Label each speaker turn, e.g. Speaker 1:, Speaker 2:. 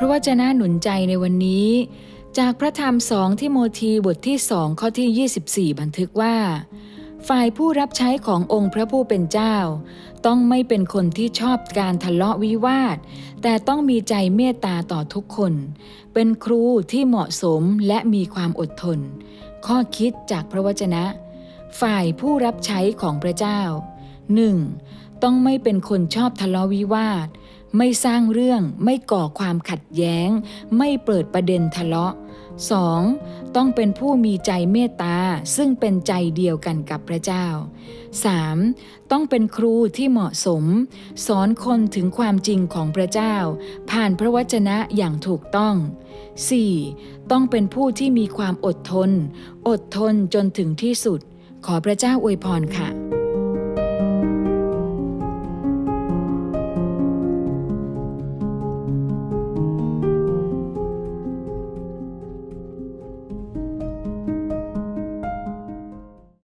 Speaker 1: พระวจนะหนุนใจในวันนี้ จากพระธรรมสองทิโมธีบทที่สองข้อที่ 24 บันทึกว่า ฝ่ายผู้รับใช้ขององค์พระผู้เป็นเจ้า ต้องไม่เป็นคนที่ชอบการทะเลาะวิวาท แต่ต้องมีใจเมตตาต่อทุกคน เป็นครูที่เหมาะสมและมีความอดทน ข้อคิดจากพระวจนะ ฝ่ายผู้รับใช้ของพระเจ้า 1. ต้องไม่เป็นคนชอบทะเลาะวิวาท ไม่สร้างเรื่องไม่ก่อความขัดแย้ง ไม่เปิดประเด็นทะเลาะ 2. ต้องเป็นผู้มีใจเมตตาซึ่งเป็นใจเดียวกันกับพระเจ้า 3. ต้องเป็นครูที่เหมาะสม สอนคนถึงความจริงของพระเจ้า ผ่านพระวจนะอย่างถูกต้อง 4. ต้องเป็นผู้ที่มีความอดทน อดทนจนถึงที่สุด ขอพระเจ้าอวยพรค่ะ